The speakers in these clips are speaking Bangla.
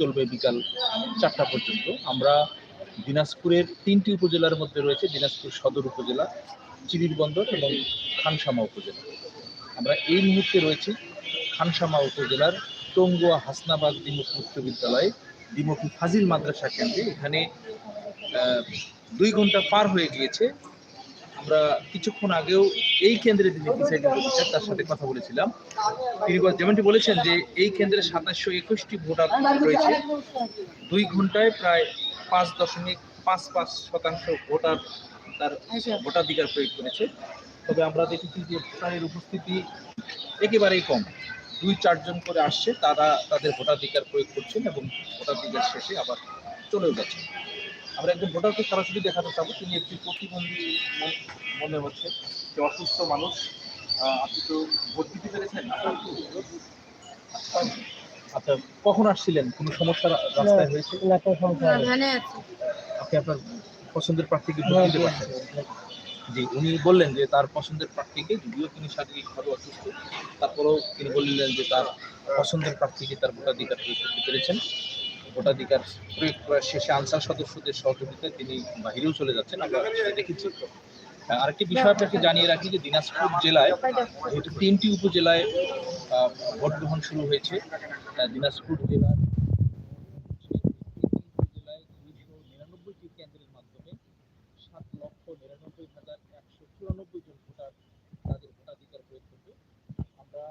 চলবে বিকাল চারটা পর্যন্ত। আমরা দিনাজপুরের তিনটি উপজেলার মধ্যে রয়েছে, দিনাজপুর সদর উপজেলা চিরিরবন্দর এবং খানসামা উপজেলা। আমরা এই মুহূর্তে রয়েছি খানসামা উপজেলার টঙ্গুয়া হাসনাবাদ দ্বিমুখী উচ্চ বিদ্যালয়ে দ্বিমুখী ফাজিল মাদ্রাসা কেন্দ্রে। এখানে দুই ঘণ্টা পার হয়ে গিয়েছে। আমরা কিছুক্ষণ আগেও এই কেন্দ্রে তিনি প্রিসাইডিং অফিসার তার সাথে কথা বলেছিলাম। তিনি যেমনটি বলেছেন যে এই কেন্দ্রে সাতাশশো একুশটি ভোটার রয়েছে। দুই ঘন্টায় প্রায় পাঁচ দশমিক পাঁচ পাঁচ শতাংশ ভোটার তার ভোটাধিকার প্রয়োগ করেছে। তবে আমরা দেখেছি যে ভোটারের উপস্থিতি একেবারেই কম। দুই চারজন করে আসছে, তারা তাদের ভোটাধিকার প্রয়োগ করছেন এবং ভোটাধিকার শেষে আবার চলেও যাচ্ছেন আমরা একজন ভোটারকে সরাসরি দেখাতে চাবো। তিনি একটি প্রতিবন্ধী মনে হচ্ছে। যে অসুস্থ মানুষ। আহ, আপনি তো ভোট দিতে পেরেছেন? আচ্ছা কখন আসছিলেন? কোনো সমস্যা রাস্তায় হয়েছে? আছে। আপনি আপনার পছন্দের প্রার্থীকে ভোট দিতে পারছেন? জি উনি বললেন যে তার পছন্দের প্রার্থীকে যদিও তিনি শারীরিকভাবে অসুস্থ তারপরেও তিনি বললেন যে তার পছন্দের প্রার্থীকে তার ভোটাধিকার প্রয়োগ করতে পেরেছেন। ভোটাধিকার প্রয়োগ করার শেষে আনসার সদস্যদের সহযোগিতায় তিনি বাহিরেও চলে যাচ্ছেন। আমরা দেখেছি আরেকটি বিষয় আপনাকে জানিয়ে রাখি যে দিনাজপুর জেলায় যেহেতু তিনটি উপজেলায় ভোট গ্রহণ শুরু হয়েছে। দিনাজপুর জেলার জেলায় নিরানব্বইটি কেন্দ্রের মাধ্যমে সাত লক্ষ নিরানব্বই হাজার একশো জন ভোটার তাদের ভোটাধিকার আমরা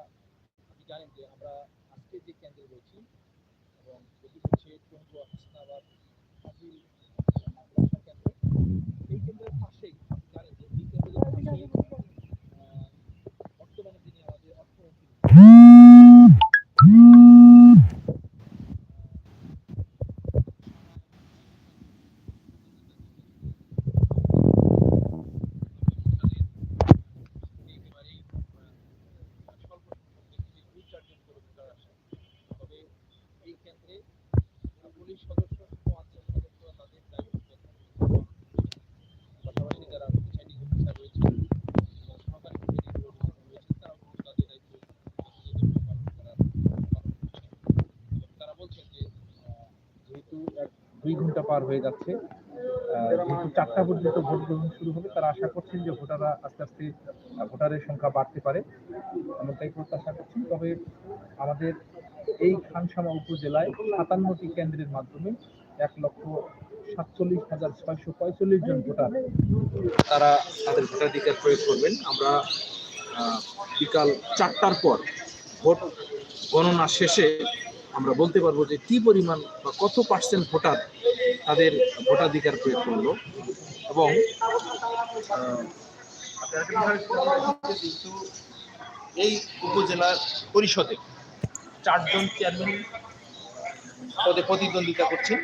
জানেন যে আমরা আজকে যে কেন্দ্রে রয়েছি এবং মাদ্রাসা কেন্দ্র এই কেন্দ্রের পাশেই জানেন যে এই আমাদের অর্থমন্ত্রী একেবারেই আহ, স্বল্প সংখ্যক ব্যক্তি দুই চারজন করে ভোটার আসে তবে এই কেন্দ্রে আহ, পুলিশ সদস্য সহ আনসার সদস্যরা তাদের দায়িত্ব পালন করছেন। পাশাপাশি যারা প্রিসাইডিং অফিসার রয়েছেন এবং সহকারী প্রিসাইডিং অফিসার রয়েছেন তারাও কিন্তু তাদের দায়িত্ব যথাযথভাবে পালন করার পালন করছেন এবং তারা বলছেন যে আহ, যেহেতু এক দুই ঘণ্টা পার হয়ে যাচ্ছে। চারটা পর্যন্ত ভোট গ্রহণ শুরু হবে, তারা আশা করছেন যে ভোটাররা আস্তে আস্তে ভোটারের সংখ্যা বাড়তে পারে। এমনটাই প্রত্যাশা করছি। তবে আমাদের এই খানসামা উপজেলায় সাতান্নটি কেন্দ্রের মাধ্যমে এক লক্ষ সাতচল্লিশ হাজার ছয়শো পঁয়তাল্লিশ জন ভোটার তারা তাদের ভোটাধিকার প্রয়োগ করবেন। আমরা বিকাল চারটার পর ভোট গণনা শেষে আমরা বলতে পারব যে কি পরিমাণ বা কত পার্সেন্ট ভোটার তাদের ভোটাধিকার প্রয়োগ করল এবং এই উপজেলার পরিষদে চারজন চেয়ারম্যান পদে প্রতিদ্বন্দ্বিতা করছেন।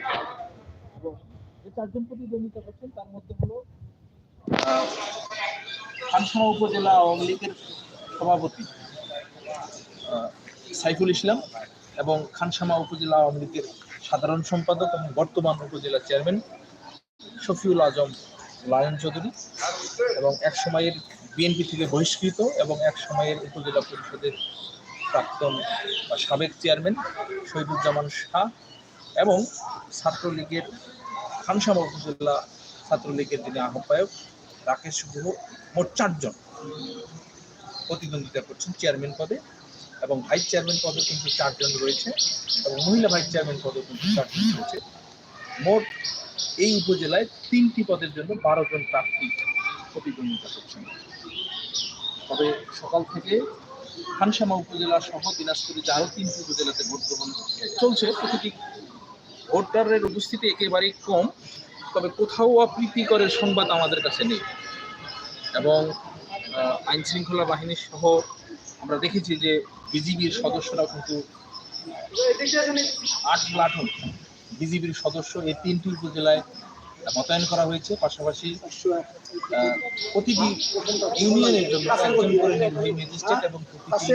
এবং যে চারজন প্রতিদ্বন্দ্বিতা করছেন, তার মধ্যে হলো খানসামা উপজেলা আওয়ামী লীগের সভাপতি সাইফুল ইসলাম। এবং খানসামা উপজেলা আওয়ামী লীগের সাধারণ সম্পাদক এবং বর্তমান উপজেলা চেয়ারম্যান শফিউল আজম লায়ন চৌধুরী এবং এক সময়ের বিএনপি থেকে বহিষ্কৃত এবং এক সময়ের উপজেলা পরিষদের প্রাক্তন বা সাবেক চেয়ারম্যান শহীদুজ্জামান শাহ এবং ছাত্রলীগের খানসামা উপজেলা ছাত্রলীগের যিনি আহ্বায়ক রাকেশ গুহ, মোট চারজন প্রতিদ্বন্দ্বিতা করছেন চেয়ারম্যান পদে। এবং ভাইস চেয়ারম্যান পদে কিন্তু চারজন রয়েছে এবং মহিলা ভাইস চেয়ারম্যান পদে কিন্তু চারজন রয়েছে। মোট এই উপজেলায় তিনটি পদের জন্য বারো জন প্রার্থী প্রতিদ্বন্দ্বিতা করছেন। তবে সকাল থেকে খানসামা উপজেলা সহ দিনাজপুরে যে আরও তিনটি উপজেলাতে ভোট গ্রহণ চলছে, প্রতিটি ভোটারের উপস্থিতি একেবারেই কম, তবে কোথাও অপ্রীতিকরের সংবাদ আমাদের কাছে নেই। এবং আইন শৃঙ্খলা বাহিনী সহ আমরা দেখেছি যে বিজিবির সদস্যরাও কিন্তু আট প্লাটুন বিজিবির সদস্য এই তিনটি উপজেলায় মোতায়েন করা হয়েছে। পাশাপাশি প্রতিটি ইউনিয়নের জন্য একজন করে নির্বাহী ম্যাজিস্ট্রেট এবং প্রতিটি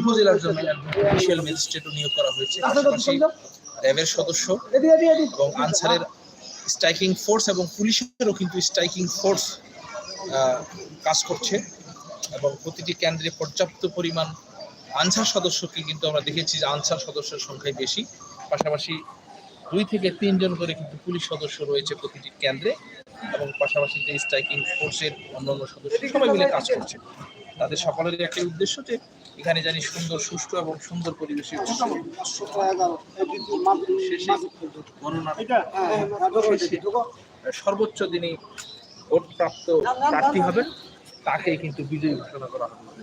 উপজেলার জন্য অফিসিয়াল ম্যাজিস্ট্রেটও নিয়োগ করা হয়েছে। পাশাপাশি র্যাবের সদস্য এবং আনসারের স্ট্রাইকিং ফোর্স এবং পুলিশেরও কিন্তু স্ট্রাইকিং ফোর্স কাজ করছে এবং প্রতিটি কেন্দ্রে পর্যাপ্ত পরিমাণ আনসার সদস্যকে কিন্তু আমরা দেখেছি যে আনসার সদস্যের সংখ্যাই বেশি। পাশাপাশি দুই থেকে তিনজন করে কিন্তু পুলিশ সদস্য রয়েছে প্রতিটি কেন্দ্রে এবং পাশাপাশি যে স্ট্রাইকিং ফোর্সের অন্যান্য সদস্য সবাই মিলে কাজ করছে। তাদের সকলের একটি উদ্দেশ্য যে এখানে জানি সুন্দর, সুষ্ঠু এবং সুন্দর পরিবেশে সর্বোচ্চ যিনি ভোট প্রাপ্ত প্রার্থী হবেন, তাকেই কিন্তু বিজয়ী ঘোষণা করা হবে।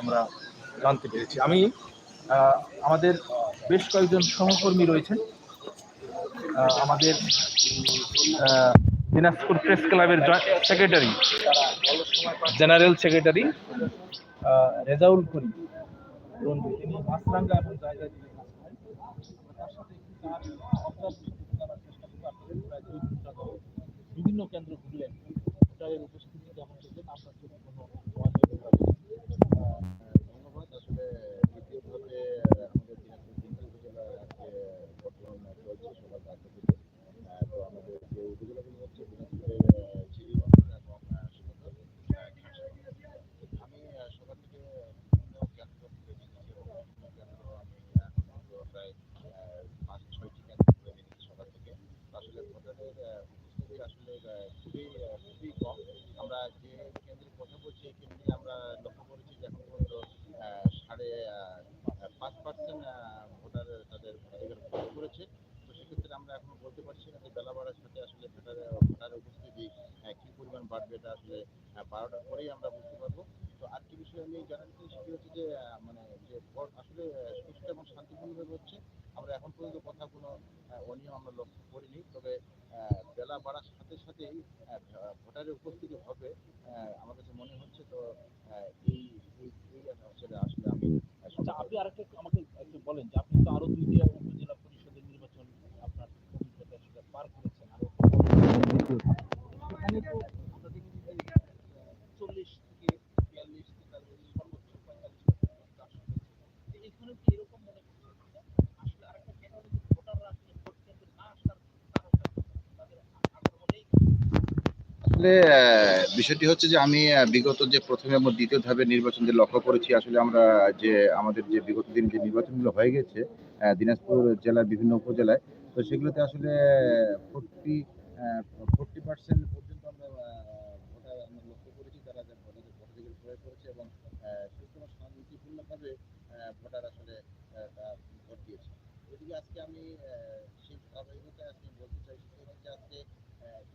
আমরা জানতে পেরেছি। আমি আমাদের বেশ কয়েকজন সহকর্মী রয়েছেন। আমাদের দিনাজপুর প্রেস ক্লাবের secretary, general secretary Rezaul Ranju তিনি মাছরাঙ্গা এবং ঘণ্টা ধরে বিভিন্ন কেন্দ্র ঘুরলেন উপস্থিতি কেমন আপনার অনিয়মের ব্যাপারে? আহ, ধন্যবাদ আসলে দ্বিতীয়ভাবে আমাদের দিনাজপুর তিনটি উপজেলা আজকে বর্তমান চলছে সবার কাছ থেকে আহ, তো আমাদের যে উপজেলাগুলো হচ্ছে দিনাজপুরের আহ, চিড়িবন্দর এবং আহ, সদর আহ, খাসা। আমি আহ, সবার থেকে বিভিন্ন কেন্দ্র থেকে এসেছি এবং বিভিন্ন কেন্দ্র আমি আহ, পর্যন্ত প্রায় আহ, পাঁচ ছয়টি কেন্দ্র ঘুরে দেখেছি সবার থেকে তো আসলে ভোটারের আহ, উপস্থিতি আসলে আহ, খুবই আহ, খুবই কম আমরা যে কেন্দ্রের কথা বলছি এই কেন্দ্রে আমরা লক্ষ্য করেছি যে এখন পর্যন্ত আহ, সাড়ে আহ, পাঁচ পার্সেন্ট ভোটার তাদের ভোটাধিকার প্রয়োগ করেছে তো সেক্ষেত্রে আমরা এখনও বলতে পারছি না যে বেলা বাড়ার সাথে আসলে ভোটার ভোটারের উপস্থিতি আহ, কি পরিমাণ বাড়বে এটা আসলে আহ, বারোটার পরেই আমরা বুঝতে পারব তো আরেকটি বিষয় আমি জানাতে চাই সেটি হচ্ছে যে আহ, মানে যে ভোট আসলে আহ, সুষ্ঠু এবং শান্তিপূর্ণভাবে হচ্ছে আমরা এখন পর্যন্ত কথা কোনো আহ, অনিয়ম আমরা লক্ষ্য করিনি তবে আহ, বেলা বাড়ার সাথে সাথেই আহ, ভোটারের উপস্থিতি হবে আহ, আমার কাছে মনে হচ্ছে তো আহ, এই এই এই হচ্ছে আসলে আমি আহ, আচ্ছা আপনি আরেকটা একটু আমাকে একটু বলেন যে আপনি তো আরও দুইটা উপজেলা পরিষদের নির্বাচন আপনার অভিজ্ঞতা সেটা পার করেছেন আরও সেখানে তো আমরা দেখেছি যে চল্লিশ থেকে বিয়াল্লিশ থেকে সর্বোচ্চ পঁয়তাল্লিশ এখানে কি এরকম মনে করছেন যে আসলে আরেকটা কেন্দ্রে যে ভোটাররা আসলে ভোট কেন্দ্রে না আসার কারণটা কি? তাদের আগ্রহ নেই আসলে বিষয়টি হচ্ছে যে আমি বিগত যে প্রথমে এবং দ্বিতীয় ধাপের নির্বাচন যে লক্ষ্য করেছি, আসলে আমরা যে, আমাদের যে বিগত দিন যে নির্বাচনগুলো হয়ে গেছে দিনাজপুর জেলার বিভিন্ন উপজেলায়, তো সেগুলোতে আসলে ফোর্টি ফোর্টি পার্সেন্ট পর্যন্ত আমরা ভোটার আমরা লক্ষ্য করেছি, তারা ভোটাধিকার প্রয়োগ করেছে এবং সুস্থ শান্তিপূর্ণভাবে ভোটার আসলে ভোট দিয়েছে। এদিকে আজকে আমি সেই ধারাবাহিকতায় আজকে বলতে হচ্ছে আজকে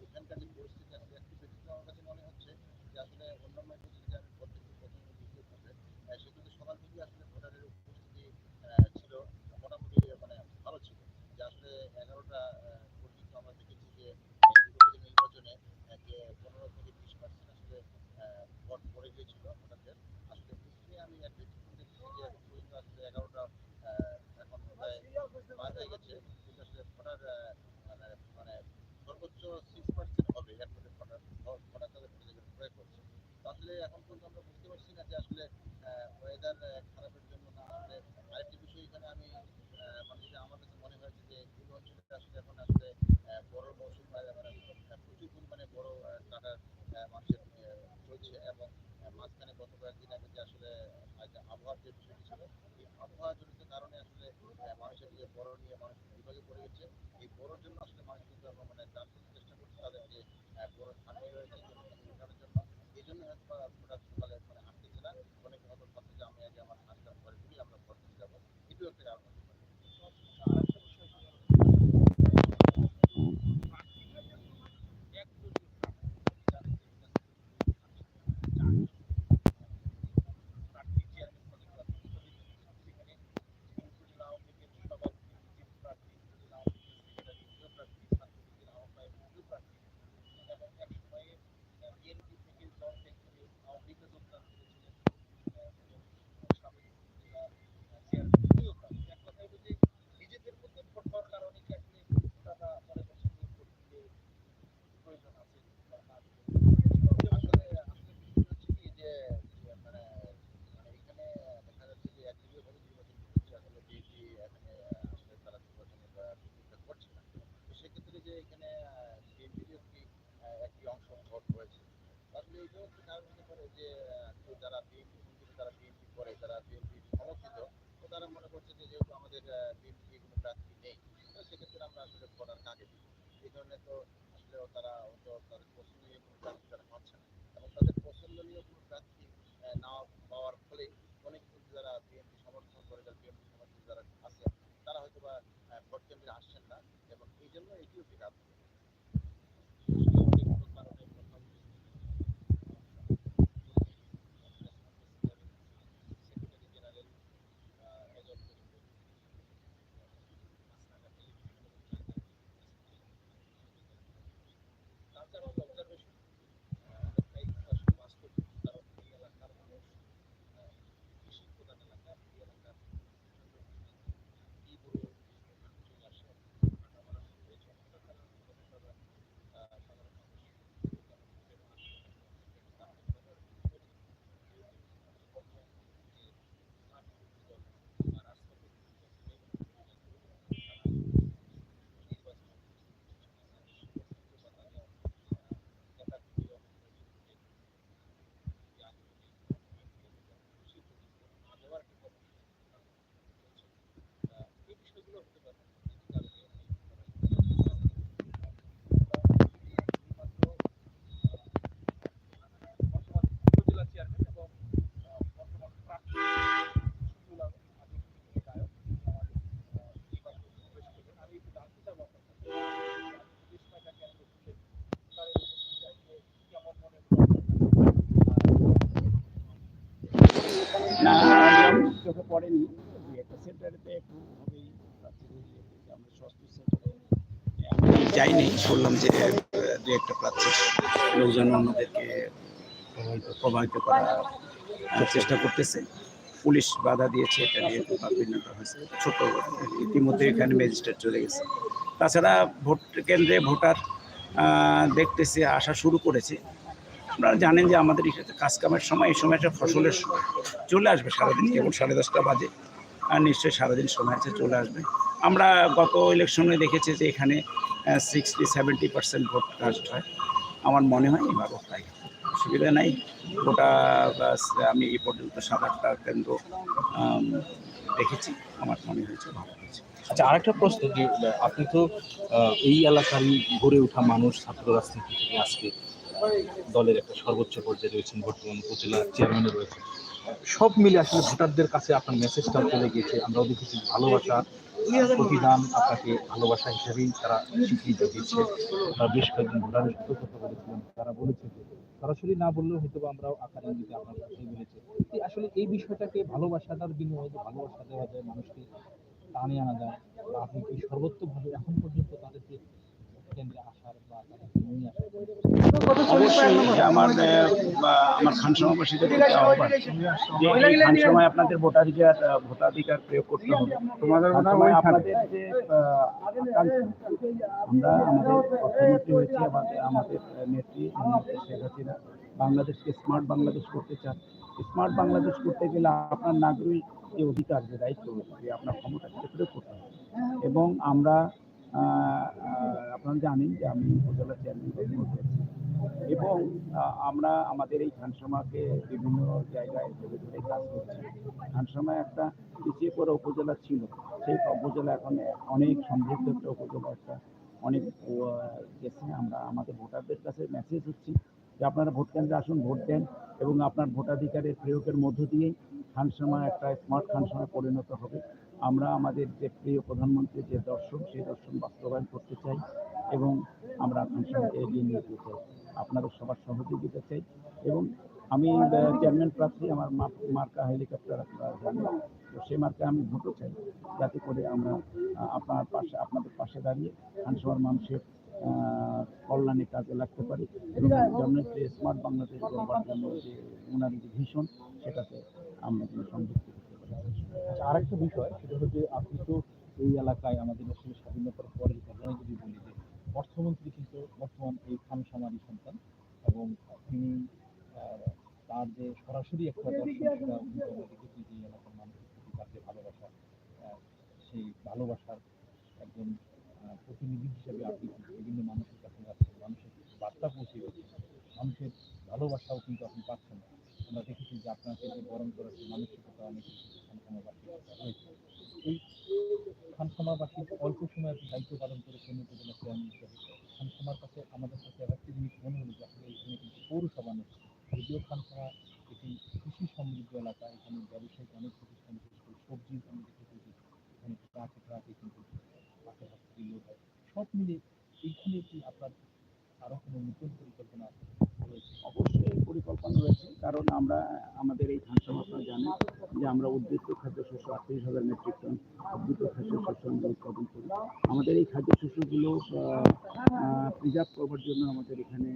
এখানকার যে পরিস্থিতি আমার কাছে মনে হচ্ছে যে আসলে অন্যান্য ক্ষেত্রে যে আমি ভোট দিচ্ছি প্রথম এবং দ্বিতীয় ধাপে আহ, সেক্ষেত্রে সবার দিকে আসলে ভোটারের উপস্থিতি আহ, ছিল মোটামুটি মানে ভালো ছিল যে আসলে এগারোটা পর্যন্ত আমরা দেখেছি যে আহ, বিগত দিনের নির্বাচনে আহ, যে পনেরো থেকে বিশ পার্সেন্ট আসলে আহ, ভোট পড়ে গিয়েছিল ভোটারদের আসলে এখানে আমি এক ব্যতিক্রম দেখেছি যে এখন পর্যন্ত আসলে এগারোটা আহ, এখন প্রায় পার হয়ে গেছে কিন্তু আসলে ভোটার আহ, মানে মানে সর্বোচ্চ সিক্স পার্সেন্ট হবে এর মধ্যে ভোটার ভোটার তাদের ভোটাধিকার প্রয়োগ করছে তো আসলে এখন পর্যন্ত আমরা বুঝতে পারছি না যে আসলে ওয়েদার খারাপের জন্য না আসলে আরেকটি বিষয় এখানে আমি আহ, মানে যেটা আমার কাছে মনে হয়েছে যে এই অঞ্চলে আসলে এখন আসলে আহ, বড় মৌসুম মানে মানে, আহ, প্রচুর পরিমাণে বড় আহ, টাকার আহ, মানুষের আহ, চলছে এবং আহ, মাঝখানে গত কয়েকদিন আগে যে আসলে আহ, যে আবহাওয়ার যে বিষয়টি ছিল এই আবহাওয়া জনিত কারণে আসলে মানুষের যে বড় নিয়ে মানুষ বিভাগে পড়ে গেছে, এই বড়োর জন্য আসলে মানুষ কিন্তু এখন মানে চাষের চেষ্টা করছে তাদেরকে বড় রয়েছে জনসংখ্যা উঠানোর জন্য এই জন্য হয়তো বা সকালে মানে হাঁটতেছে না অনেকে হয়তো ভাবছে যে আমি আগে আমার কাজটা ঘরে করি আমরা ঘর যাব। এটিও একটা কারণ এইটাও একটি কারণ হতে পারে যে যারা বিএনপি তারা বিএনপি করে তারা বিএনপি সমর্থিত তো তারা মনে করছে যে যেহেতু আমাদের বিএনপি কোনো প্রার্থী নেই তো সেক্ষেত্রে আমরা আসলে ভোটার কাকে দিই এই ধরনের তো আসলে তারা হয়তো তাদের পছন্দনীয় কোনো প্রার্থী তারা পাচ্ছে না, এবং তাদের পছন্দনীয় কোনো প্রার্থী শুনলাম যে দু একটা প্রার্থীর লোকজন আমাদেরকে প্রভাবিত করার চেষ্টা করতেছে। পুলিশ বাধা দিয়েছে, এটা নিয়ে ভাবভিন্নতা হয়েছে। ছোট, ইতিমধ্যে এখানে ম্যাজিস্ট্রেট চলে গেছে। তাছাড়া ভোট কেন্দ্রে ভোটার দেখতেছে, আসা শুরু করেছে। আপনারা জানেন যে আমাদের এখানে কাজ কামের সময়, এই সময়টা ফসলের সময় চলে আসবে সারাদিন, কেবল সাড়ে দশটা বাজে। আর নিশ্চয়ই সারাদিন সময় আছে, চলে আসবে। আমরা গত ইলেকশনে দেখেছি যে এখানে sixty seventy percent vote cast হয়। আমার মনে হয় এবারও তাই অসুবিধা নাই। গোটা আমি এই পর্যন্ত সাত আটটা কেন্দ্র দেখেছি। আমার মনে হয়েছে ভালো হয়েছে। আচ্ছা আরেকটা প্রশ্ন যে, আপনি তো এই এলাকারই গড়ে ওঠা মানুষ, ছাত্র রাজনীতি থেকে আজকে দলের একটা সর্বোচ্চ পর্যায়ে রয়েছেন, বর্তমান উপজেলা চেয়ারম্যানও রয়েছেন। সব মিলে আসলে ভোটারদের কাছে আপনার মেসেজটা চলে গিয়েছে। আমরাও দেখেছি ভালোবাসা প্রতিদান আপনাকে ভালোবাসা হিসাবেই তারা স্বীকৃতি দিচ্ছে আপনারা বেশ কয়েকজন ভোটারের সাথে কথা বলেছিলেন তারা বলেছে সরাসরি না বললেও হয়তো আমরাও আকার ইঙ্গিতে আপনার সাথে বলেছে আসলে এই বিষয়টাকে ভালোবাসাটার বিনিময়ে ভালোবাসা দেওয়া যায়, মানুষকে টানে আনা যায় আপনি কি সর্বোচ্চভাবে এখন পর্যন্ত তাদেরকে অবশ্যই আমার আমার খান সমাবাসীদের প্রতি যে এই খান সময় আপনাদের ভোটাধিকার ভোটাধিকার প্রয়োগ করতে হবে। তোমাদের আপনাদের যে আমরা আমাদের অর্থনীতি হয়েছে আমাদের আমাদের নেত্রী আমাদের শেখ হাসিনা। বাংলাদেশকে স্মার্ট বাংলাদেশ করতে চান। স্মার্ট বাংলাদেশ করতে গেলে আপনার নাগরিক যে অধিকার যে দায়িত্ব যে আপনার ক্ষমতা সেটা করতে হবে। এবং আমরা আপনারা জানেন যে আমি উপজেলা চেয়ারম্যান এবং আমরা আমাদের এই খানসামাকে বিভিন্ন জায়গায় ধরে ধরে কাজ করছি। খানসামা একটা পিছিয়ে পড়া উপজেলা ছিল। সেই উপজেলা এখন অনেক সমৃদ্ধ একটা উপজেলা, একটা অনেক গেছে। আমরা আমাদের ভোটারদের কাছে মেসেজ হচ্ছি যে আপনারা ভোট কেন্দ্রে আসুন, ভোট দেন এবং আপনার ভোটাধিকারের প্রয়োগের মধ্য দিয়েই খানসামা একটা স্মার্ট খানসামা পরিণত হবে। আমরা আমাদের যে প্রিয় প্রধানমন্ত্রীর যে দর্শন সেই দর্শন বাস্তবায়ন করতে চাই এবং আমরা খানসামাকে এগিয়ে নিয়ে যেতে চাই। আপনাদের সবার সহযোগিতা চাই এবং আমি চেয়ারম্যান প্রার্থী, আমার মার্কা হেলিকপ্টার আপনারা জানেন। তো সেই মার্কা আমি ভোটও চাই যাতে করে আমরা আপনার পাশে, আপনাদের পাশে দাঁড়িয়ে খানসভার মানুষের কল্যাণে কাজে লাগতে পারি এবং জননেত্রী স্মার্ট বাংলাদেশ যে ওনার যে ভীষণ সেটাতে আমরা সংযুক্ত করতে পারি আচ্ছা বিষয়, সেটা যে আপনি তো এই এলাকায় আমাদের আসলে স্বাধীনতার পরের ঘটনায় যদি বলি যে অর্থমন্ত্রী কিন্তু বর্তমান এই খানসামারি সন্তান এবং তিনি তার যে সরাসরি একটা দেখেছি যে এলাকার মানুষের প্রতি তার যে ভালোবাসা সেই ভালোবাসার একজন প্রতিনিধি হিসেবে আপনি বিভিন্ন মানুষের কাছে যাচ্ছেন, মানুষের বার্তা পৌঁছে মানুষের ভালোবাসাও কিন্তু আপনি পাচ্ছেন আমরা দেখেছি যে আপনাকে যে বরণ করার যে মানসিকতা অনেক রয়েছে এই খানসামাবাসী অল্প সময়ের দায়িত্ব পালন করেছেন উপজেলা চেয়ারম্যান হিসেবে খানসামার কাছে আমাদের কাছে আর একটা জিনিস মনে হলো যে আসলে এখানে কিন্তু পৌরসভা নেই। যদিও খানসামা একটি কৃষি সমৃদ্ধ এলাকা এখানে ব্যবসায়িক অনেক প্রতিষ্ঠান সবজি আমি দেখেছি যে এখানে ট্রাকে ট্রাকে কিন্তু পাশে হাসপাতাল লোড হয় সব মিলে এইখানে কি আপনার আরও কোনো নতুন পরিকল্পনা রয়েছে অবশ্যই পরিকল্পনা রয়েছে কারণ আমরা আমাদের এই খানসাম আপনারা জানেন যে আমরা উদ্বৃত্ত খাদ্যশস্য আটত্রিশ হাজার মেট্রিক টন উদ্বৃত্ত খাদ্যশস্য আমরা উৎপাদন করি। আমাদের এই খাদ্যশস্যগুলো প্রিজার্ভ করবার জন্য আমাদের এখানে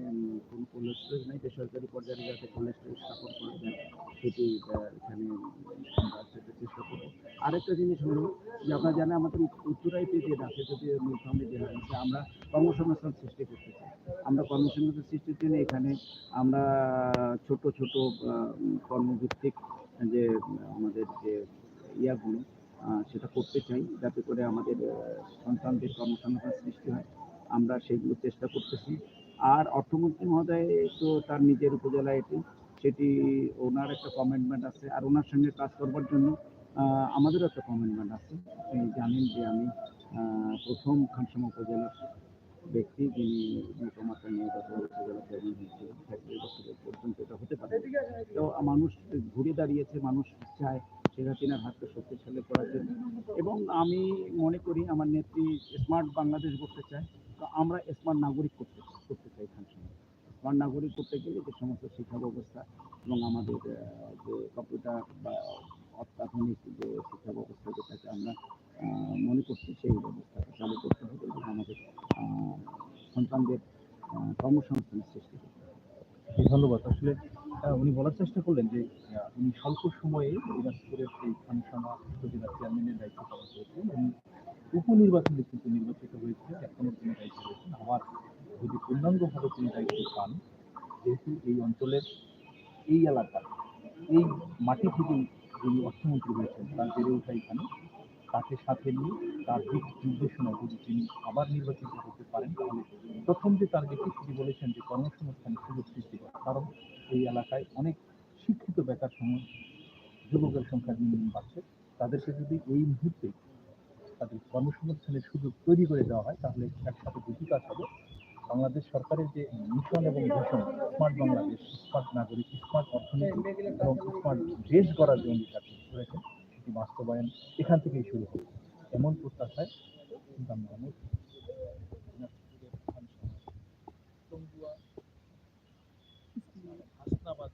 কোনো কোল্ড স্টোরেজ নেই, বেসরকারি পর্যায়ে যাতে কোল্ড স্থাপন করা যায়, সেটি এখানে চেষ্টা করব। আরেকটা জিনিস হলো যে আপনারা জানেন আমাদের উত- উত্তরাইতে যে আছে যদি জেলা আছে আমরা কর্মসংস্থান সৃষ্টি করতে চাই। আমরা কর্মসংস্থান সৃষ্টির জন্য এখানে আমরা ছোট ছোট কর্মভিত্তিক যে আমাদের যে ইয়াগুলো সেটা করতে চাই যাতে করে আমাদের সন্তানদের কর্মসংস্থান সৃষ্টি হয়। আমরা সেগুলো চেষ্টা করতেছি। আর অর্থমন্ত্রী মহোদয় তো তার নিজের উপজেলা এটি, সেটি ওনার একটা কমিটমেন্ট আছে। আর ওনার সঙ্গে কাজ করবার জন্য আমাদেরও একটা কমিটমেন্ট আছে। আপনি জানেন যে আমি প্রথম খানসামা উপজেলার ব্যক্তি যিনি মোটামুটি নিয়ে উপজেলা চেয়ারম্যান হয়েছিলেন। পর্যন্ত এটা হতে পারে। তো মানুষ ঘুরে দাঁড়িয়েছে, মানুষ চায় শেখ হাসিনার হাতকে শক্তিশালী করার জন্য। এবং আমি মনে করি আমার নেত্রী স্মার্ট বাংলাদেশ করতে চায়, তো আমরা স্মার্ট নাগরিক করতে করতে চাই খানসামা স্মার্ট নাগরিক করতে গেলে যে সমস্ত শিক্ষা ব্যবস্থা এবং আমাদের যে কম্পিউটার বা অত্যাধুনিক যে শিক্ষা ব্যবস্থা যেটাকে আমরা মনে করছি সেই ব্যবস্থাটা চালু করতে হবে এবং আমাদের সন্তানদের কর্মসংস্থানের সৃষ্টি করতে হবে। ধন্যবাদ। আসলে উনি বলার চেষ্টা করলেন যে উনি স্বল্প সময়ে দিনাজপুরের এই খানসামা উপজেলা চেয়ারম্যানের দায়িত্ব পালন করেছেন উনি উপনির্বাচনে কিন্তু নির্বাচিত হয়েছিলেন এখনও তিনি দায়িত্ব রয়েছেন। আবার যদি পূর্ণাঙ্গভাবে তিনি দায়িত্ব পান, যেহেতু এই অঞ্চলের এই এলাকার এই মাটি থেকেই যিনি অর্থমন্ত্রী হয়েছেন, তার বেড়ে ওঠা এখানে, তাকে সাথে নিয়ে তার দিক নির্দেশনায় যদি তিনি আবার নির্বাচিত হতে পারেন, তাহলে প্রথম যে টার্গেটটি তিনি বলেছেন যে কর্মসংস্থানের সুযোগ সৃষ্টি করা, কারণ এই এলাকায় অনেক শিক্ষিত বেকার সম যুবকের সংখ্যা দিন দিন বাড়ছে। তাদেরকে যদি এই মুহূর্তে তাদের কর্মসংস্থানের সুযোগ তৈরি করে দেওয়া হয়, তাহলে একসাথে দুটি কাজ হবে। বাংলাদেশ সরকারের যে মিশন এবং ভিশন স্মার্ট বাংলাদেশ, স্মার্ট নাগরিক, স্মার্ট অর্থনীতি এবং স্মার্ট দেশ গড়ার যে অঙ্গীকার করেছেন, সেটি বাস্তবায়ন এখান থেকেই শুরু হবে। এমন প্রত্যাশায় চিন্তা ধন্যবাদ